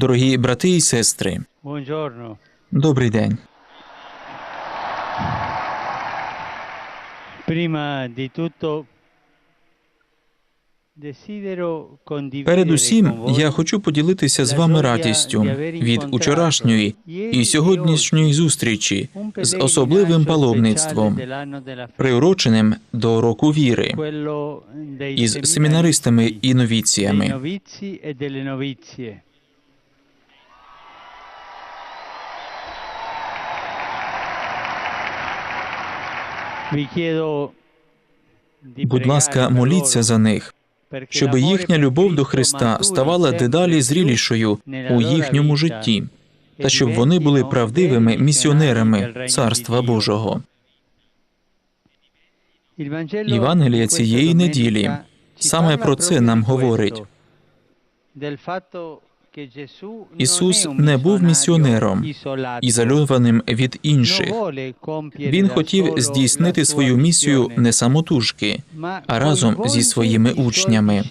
Дорогі брати і сестри, buongiorno. добрий день. Prima di tutto desidero condividere Передусім, я хочу поділитися з вами радістю від учорашньої і сьогоднішньої зустрічі з особливим паломництвом, приуроченим до року віри, із семінаристами і новіціями. e Будь ласка, моліться за них, щоб їхня любов до Христа ставала дедалі зрілішою у їхньому житті, та щоб вони були правдивими місіонерами Царства. Божого. Івангелія цієї неділі саме про це нам говорить. Ісус не був місіонером, ізольованим від інших. Він хотів здійснити свою місію не самотужки, а разом зі своїми учнями.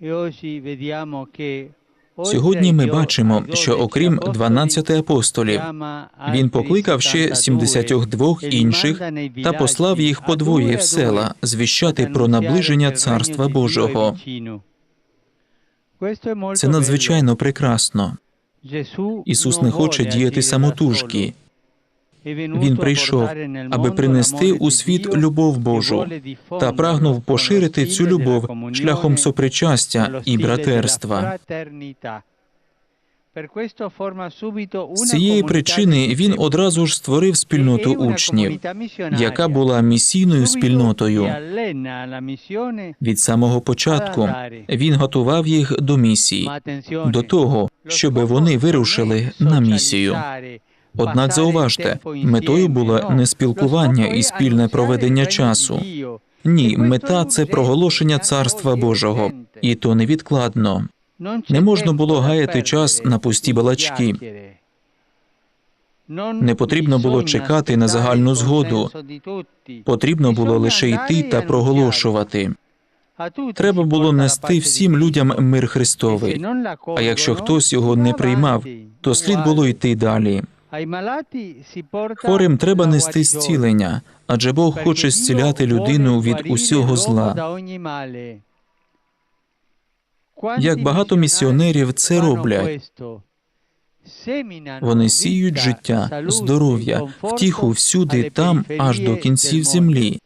E Сьогодні ми бачимо, що 12 окрім apostoli, 12 апостолів, він покликав ще 72 e li інших та послав їх подвоє в села звіщати про наближення Царства Божого. Це надзвичайно прекрасно. Ісус не хоче діяти самотужки. Він прийшов, аби принести у світ любов Божу та прагнув поширити цю любов шляхом сопричастя і братерства. З цієї причини він одразу ж створив спільноту учнів, яка була місійною спільнотою. Від самого початку він готував їх до місії, до того, щоб вони вирушили на місію. Однак зауважте, метою було не спілкування і спільне проведення часу. Ні, мета це проголошення Царства Божого, і то невідкладно. Не можна було гаяти час на пусті балачки. Не потрібно було чекати на загальну згоду. Потрібно було лише йти та проголошувати. Треба було нести всім людям мир Христовий. А якщо хтось його не приймав, то слід було йти далі. Хворим треба нести зцілення, адже Бог хоче зціляти людину від усього зла. Як багато місіонерів це роблять. Вони сіють життя, здоров'я, втіху всюди, там, аж до кінців землі.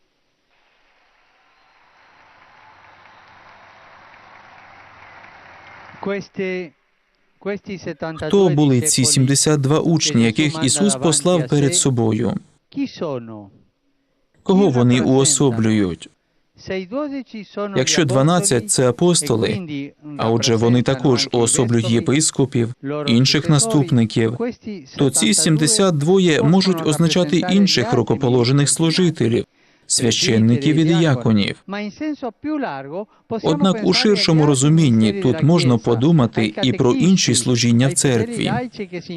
Хто були ці 72 учні, яких Ісус послав перед собою? Кого вони уособлюють? Якщо 12 – це апостоли, А отже, вони також уособлюють єпископів, інших наступників, то ці 72 можуть означати інших рукоположених служителів, священників і дияконів. Однак у ширшому розумінні тут можна подумати і про інші служіння в церкві,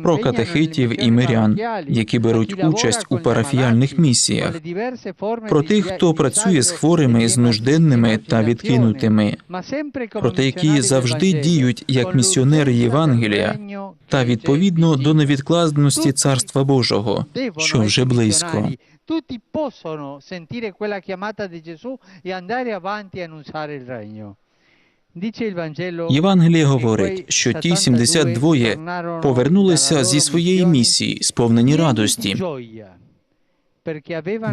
про катехитів і мирян, які беруть участь у парафіяльних місіях, про тих, хто працює з хворими, з нужденними та відкинутими, проте які завжди діють як місіонери Євангелія та відповідно до невідкладності Царства Божого, що вже близько. Tutti possono sentire quella chiamata di Gesù e andare avanti a annunciare il regno. Євангеліє говорить, що ті 72 72 tornarono повернулися зі своєї місії, сповнені радості,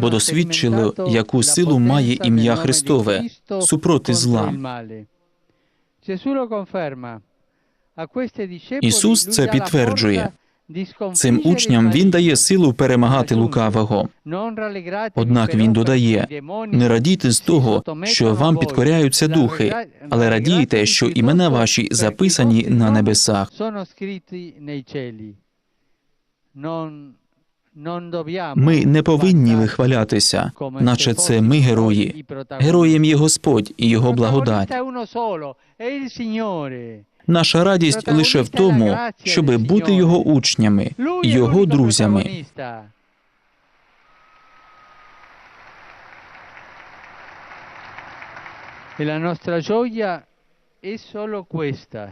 бо досвідчили, яку силу має ім'я Христове супроти зла. Ісус це підтверджує. Цим учням він дає силу перемагати лукавого. Однак він додає: не радійте з того, що вам підкоряються духи, але радійте, що імена ваші записані на небесах. Ми не повинні вихвалятися, наче це ми герої. Героєм є Господь і Його благодать. Наша радість лише в тому, щоби бути його учнями, його друзями. E la nostra gioia è solo questa,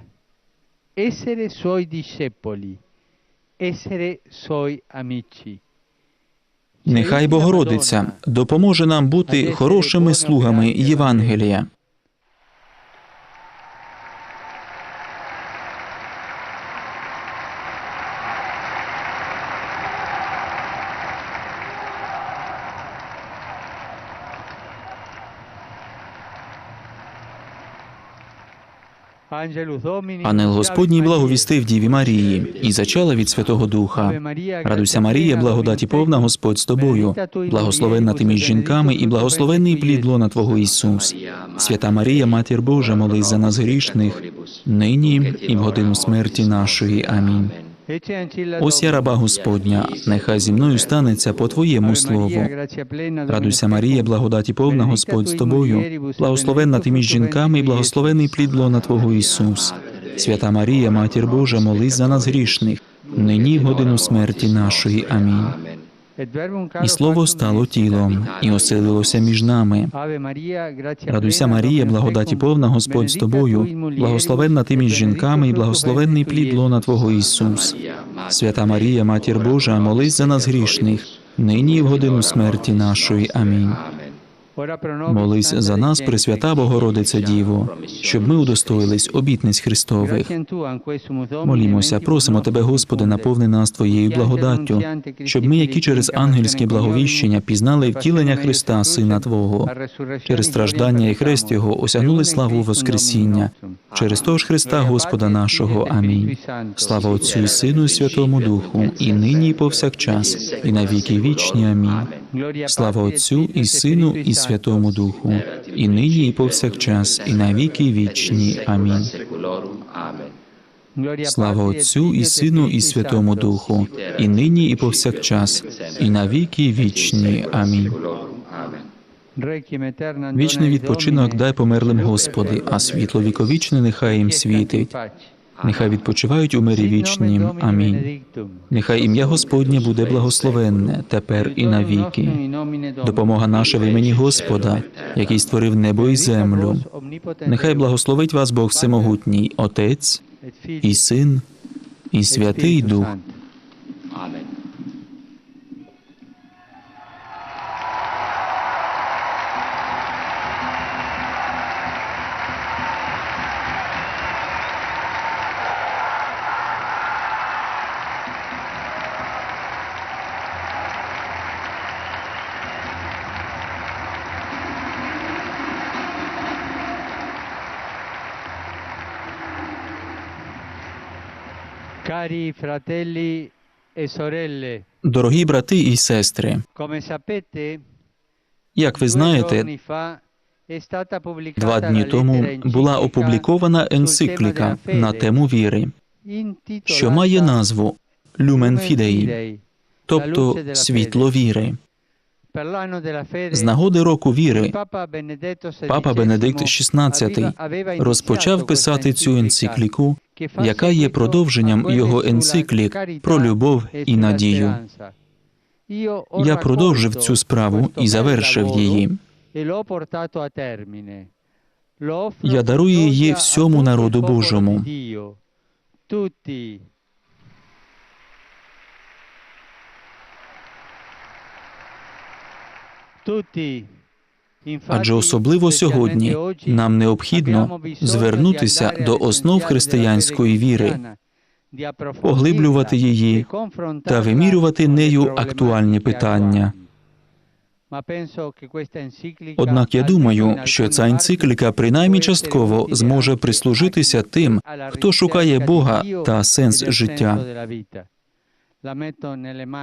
essere suoi discepoli, essere suoi amici. Нехай Богородиця допоможе нам бути хорошими слугами Євангелія. Ангел Господній благовістив Діві Марії і зачала від Святого Духа. Радуйся, Марія, благодаті повна Господь з тобою, благословенна ти між жінками, і благословенний плід лона Твого Ісус. Свята Марія, Матір Божа, молись за нас грішних, нині і в годину смерті нашої. Амінь. Ось я раба Господня, нехай зі мною станеться по Твоєму слову. Радуйся, Марія, благодаті повна Господь з тобою, благословенна ти між жінками, і благословений плід лона Твого Ісус. Свята Марія, Матір Божа, молись за нас грішних, нині в годину смерті нашої. Амінь. І слово стало тілом і оселилося між нами. Радуйся, Марія, благодаті повна Господь з тобою, благословенна ти між жінками, і благословенний плід лона Твого Ісус. Свята Марія, Матір Божа, молись за нас грішних, нині і в годину смерті нашої. Амінь. Молись за нас, Пресвята Богородиця Діво, щоб ми удостоїлись обітниць Христових. Молімося, просимо Тебе, Господи, наповни нас Твоєю благодаттю, щоб ми, які через ангельське благовіщення, пізнали втілення Христа, Сина Твого, через страждання і хрест Його осягнули славу Воскресіння, через того ж Христа Господа нашого. Амінь. Слава Отцю і Сину, і Святому Духу, і нині, і повсякчас, і на віки вічні. Амінь. Слава Отцю і Сину, і Святому Духу, і нині, і повсякчас, і на віки вічні. Амінь. Слава Отцю і Сину, і Святому Духу, і нині, і повсякчас, і на віки вічні. Амінь. Вічний відпочинок дай померлим Господи, а світло віковічне нехай їм світить. Нехай відпочивають у мирі вічнім. Амінь. Нехай ім'я Господнє буде благословенне тепер і навіки. Допомога наша в імені Господа, який створив небо і землю. Нехай благословить вас Бог Всемогутній, Отець і Син, і Святий Дух. Cari fratelli e sorelle, Дорогі брати і сестри, як ви знаєте, два дні тому була опублікована енцикліка на тему віри, що має назву Люмен Фідеї, тобто світло віри. З нагоди року віри Папа Бенедикт XVI розпочав писати цю енцикліку, яка є продовженням його енциклік про любов і надію. Я продовжив цю справу і завершив її. Я дарую її всьому народу Божому. Адже особливо сьогодні нам необхідно звернутися до основ християнської віри, поглиблювати її та вимірювати нею актуальні питання. Однак я думаю, що ця енцикліка принаймні частково зможе прислужитися тим, хто шукає Бога та сенс життя.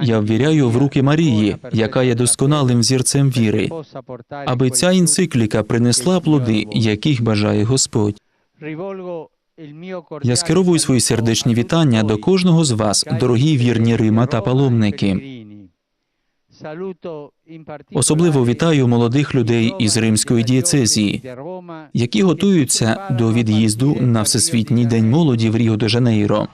Я ввіряю в руки Марії, яка є досконалим зірцем віри, аби ця енцикліка принесла плоди, яких бажає Господь. Я скеровую свої сердечні вітання до кожного з вас, дорогі вірні Рима та паломники. Особливо вітаю молодих людей із римської дієцезії, які готуються до від'їзду на Всесвітній день молоді в Ріо де Жанейро.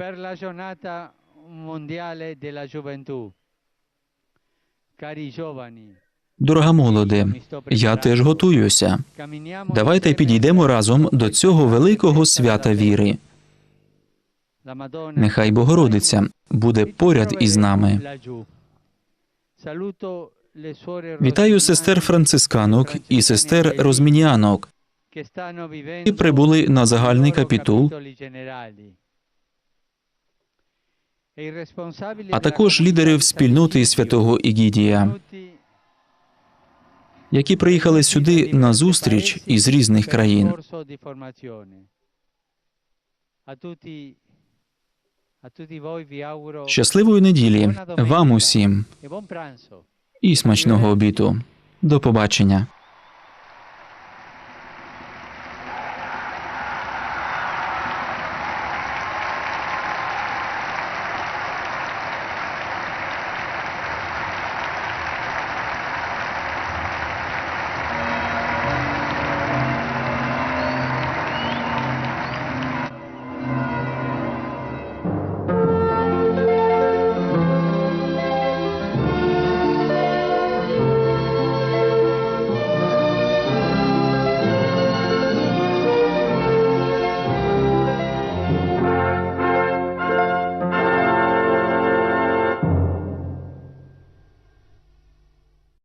Per la giornata mondiale della gioventù. Cari giovani, Дорога молоде, я теж готуюся. Давайте підійдемо разом до цього великого свята віри. Нехай Богородиця буде поряд із нами. Вітаю сестер францисканок і сестер розмінянок, які прибули на загальний капітул, а також лідерів спільноти святого Ігідія, які приїхали сюди на зустріч із різних країн. Щасливої неділі вам усім і смачного обіду. До побачення.